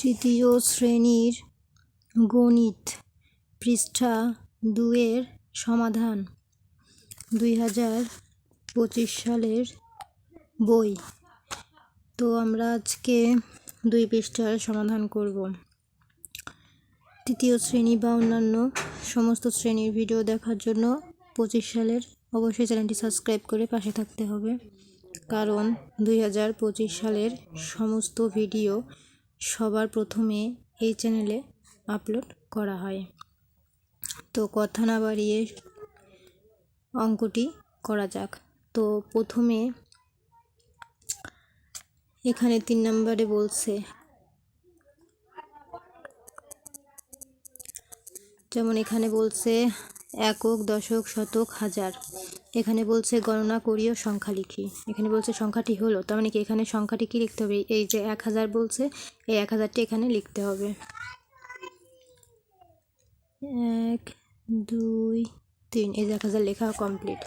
তৃতীয় শ্রেণির গণিত পৃষ্ঠা দুয়ের সমাধান দুই হাজার পঁচিশ সালের বই। তো আমরা আজকে দুই পৃষ্ঠার সমাধান করব। তৃতীয় শ্রেণি বা অন্যান্য সমস্ত শ্রেণির ভিডিও দেখার জন্য পঁচিশ সালের অবশ্যই চ্যানেলটি সাবস্ক্রাইব করে পাশে থাকতে হবে। কারণ দুই হাজার পঁচিশ সালের সমস্ত ভিডিও সবার প্রথমে এই চ্যানেলে আপলোড করা হয়। তো কথা না বাড়িয়ে অঙ্কটি করা যাক। তো প্রথমে এখানে তিন নম্বরে বলছে, যেমন এখানে বলছে একক, দশক, শতক, হাজার। এখানে বলছে গণনা করিও সংখ্যা লিখি এখানে বলছে সংখ্যাটি হলো, তার মানে কি এখানে সংখ্যাটি কি লিখতে হবে? এই যে এক হাজার বলছে, এই এক হাজারটি এখানে লিখতে হবে। এক, দুই, তিন, এই যে এক হাজার লেখা কমপ্লিট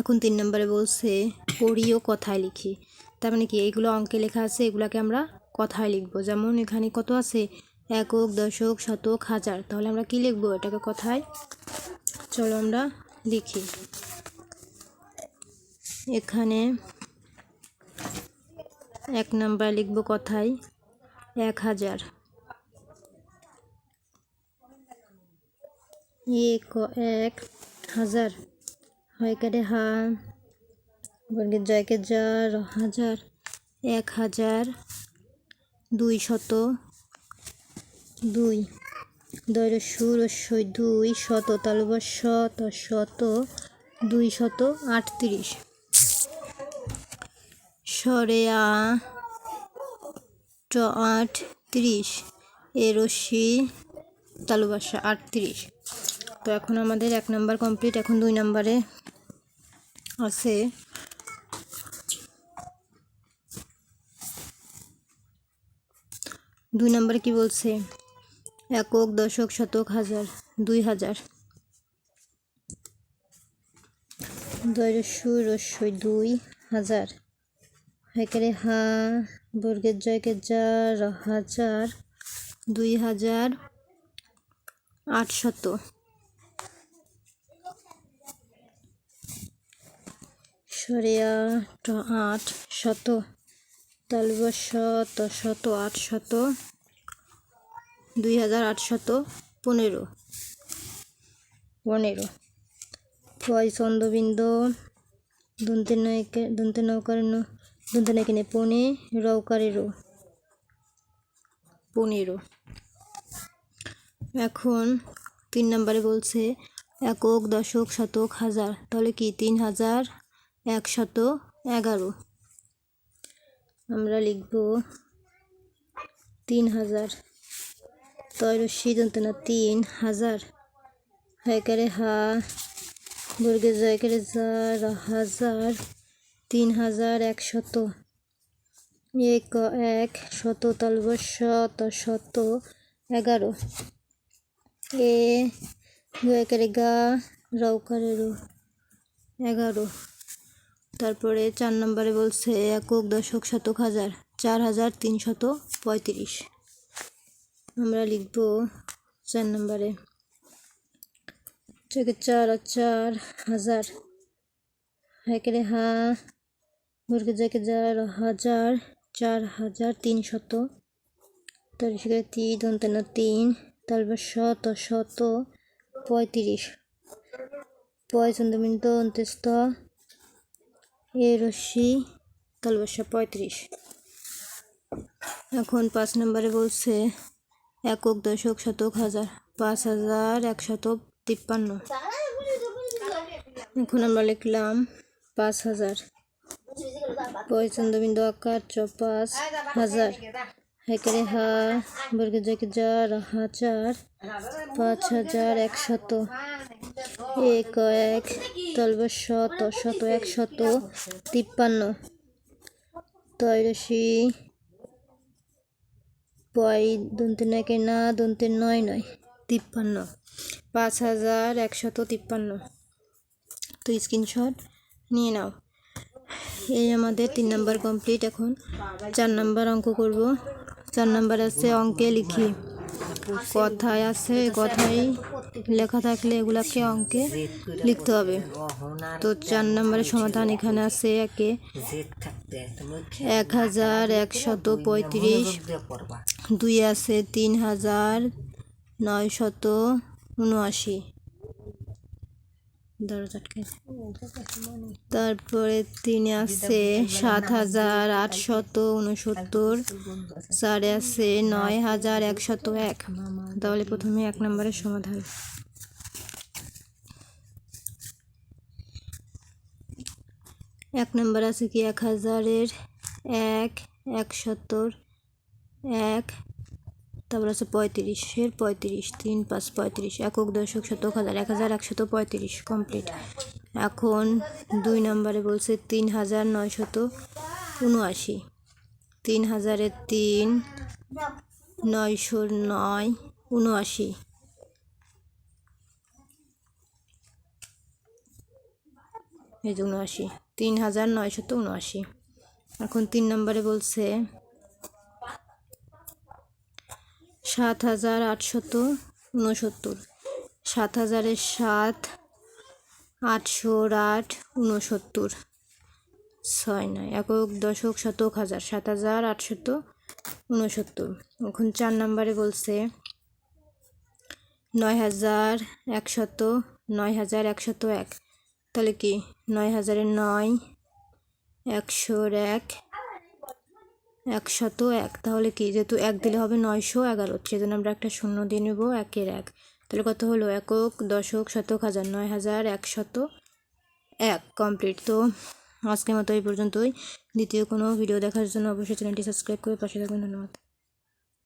এখন তিন নম্বরে বলছে, পড়িও কথায় লিখি। তার মানে কি, এইগুলো অঙ্কে লেখা আছে, এগুলোকে আমরা কথায় লিখব। যেমন এখানে কত আছে? একক, দশক, শতক, হাজার। তাহলে আমরা কি লিখব এটাকে কথায়? চলো আমরা লিখি। এখানে এক নাম্বার লিখব কথায়? এক হাজার। এক এক হাজার। হয় কারে হা। বর্গের জয়কে যার হাজার। এক হাজার। দুই শত। দুই। দৈর সুর সই দুই শত তালুবর শত শত দুই শত আটত্রিশ। সরে ট আট ত্রিশ এ রশ্মি তালুবাসা আটত্রিশ। তো এখন আমাদের এক নাম্বার কমপ্লিট, এখন দুই নাম্বারে আছে। দুই নম্বরে কি বলছে? একক দশক শতক হাজার, দুই হাজার। দয়রস্যু রস্যই দুই হাজার। হেকারে হা, বর্গের জয়কে যা হাজার, দুই হাজার আটশত সরিয়া আট শত তালব শত শত, আট শত। দুই হাজার আটশত পনেরো। পনেরো। ছয় চন্দ্রবিন্দ দন্তের নয়কে দন্তের নৌকার দন্তের নয়কে পনে রৌকারেরও পনেরো। এখন তিন নম্বরে বলছে একক দশক শতক হাজার। তাহলে কি? তিন হাজার একশত এগারো। আমরা লিখব তিন হাজার। তৈরস্বী যন্ত্রণা তিন হাজার হয়কারে হা বর্গে জয়কারে যার হাজার, তিন হাজার একশত। এক এক শত তালব শত শত এগারো। এ গয়কারে গা রৌকারেরও এগারো। তারপরে চার নম্বরে বলছে, একক দশক শতক হাজার, চার হাজার তিনশত পঁয়ত্রিশ। আমরা লিখব চার নম্বরে। চোখে চার আর চার হাজার। একেরে হা মুরগি জেকে যার হাজার, চার হাজার তিনশত। তার সেখানে তিন দন্তেন তিন, তারপর শত শত, পঁয়ত্রিশ। পঁয়চন্দ্রমিন্ত অন্ত্যস্ত এ রশ্মি তালবাসা পঁয়ত্রিশ। এখন পাঁচ নম্বরে বলছে একক দশক শতক হাজার, পাঁচ হাজার একশত তিপ্পান্ন। এখন আমরা লিখলাম পাঁচ হাজার। পয়চন্দ্রবিন্দু আকার চ পাঁচ হাজার। হেকারে হা, বর্গে জয়কে যার হাজার পাঁচ হাজার একশত। এক এক তলব শত শত, একশত, তিপ্পান্ন। তৈরসী পয় দন্তের নাকে না দন্তের নয় নয়। তিপ্পান্ন। পাঁচ হাজার একশত তিপ্পান্ন। তো স্ক্রিনশট নিয়ে নাও। এই আমাদের তিন নাম্বার কমপ্লিট এখন। চার নাম্বার অঙ্ক করব। চার নাম্বার আছে অঙ্কে লিখি। কথায় আছে, কথায় লেখা থাকলে এগুলাকে অঙ্কে লিখতে হবে। তো চার নম্বরের সমাধান এখানে আছে একে। এক হাজার একশত পঁয়ত্রিশ। দুই আছে তিন হাজার নয়শত উনআশি। তারপরে তিনে আছে সাত হাজার আটশত উনসত্তর চারে আছে নয় হাজার একশত এক। তাহলে প্রথমে এক নম্বরের সমাধান। এক নম্বর আছে কি? এক হাজারের এক একশতর এক, তারপর আছে পঁয়ত্রিশের, পঁয়ত্রিশ, তিন, পাঁচ, পঁয়ত্রিশ, একক দশক শতক হাজার, এক হাজার একশত পঁয়ত্রিশ কমপ্লিট এখন দুই নম্বরে বলছে তিন হাজার নয়শত উনআশি। তিন হাজারের তিন, নয়শো নয়, উনআশি। এই যে উনআশি। তিন হাজার নয়শত উনআশি। এখন তিন নম্বরে বলছে সাত হাজার আটশত উনসত্তর সাত হাজারের সাত, আটশোর আট উনসত্তর ছয় নয়, একক দশক শতক হাজার, সাত হাজার আটশত উনসত্তর এখন চার নম্বরে বলছে, নয় হাজার একশত, নয় হাজার একশত এক। তাহলে কি? নয় হাজারের নয়, একশোর এক একশত এক। তাহলে কি? যেহেতু এক দিলে হবে নয়শো এগারো, সেজন্য আমরা একটা শূন্য দিয়ে নেব একের এক। তাহলে কত হলো? একক, দশক, শতক, হাজার, নয় হাজার, একশত এক। কমপ্লিট। তো আজকের মতো এই পর্যন্তই। দ্বিতীয় কোনো ভিডিও দেখার জন্য অবশ্যই চ্যানেলটি সাবস্ক্রাইব করে পাশে থাকবেন ধন্যবাদ।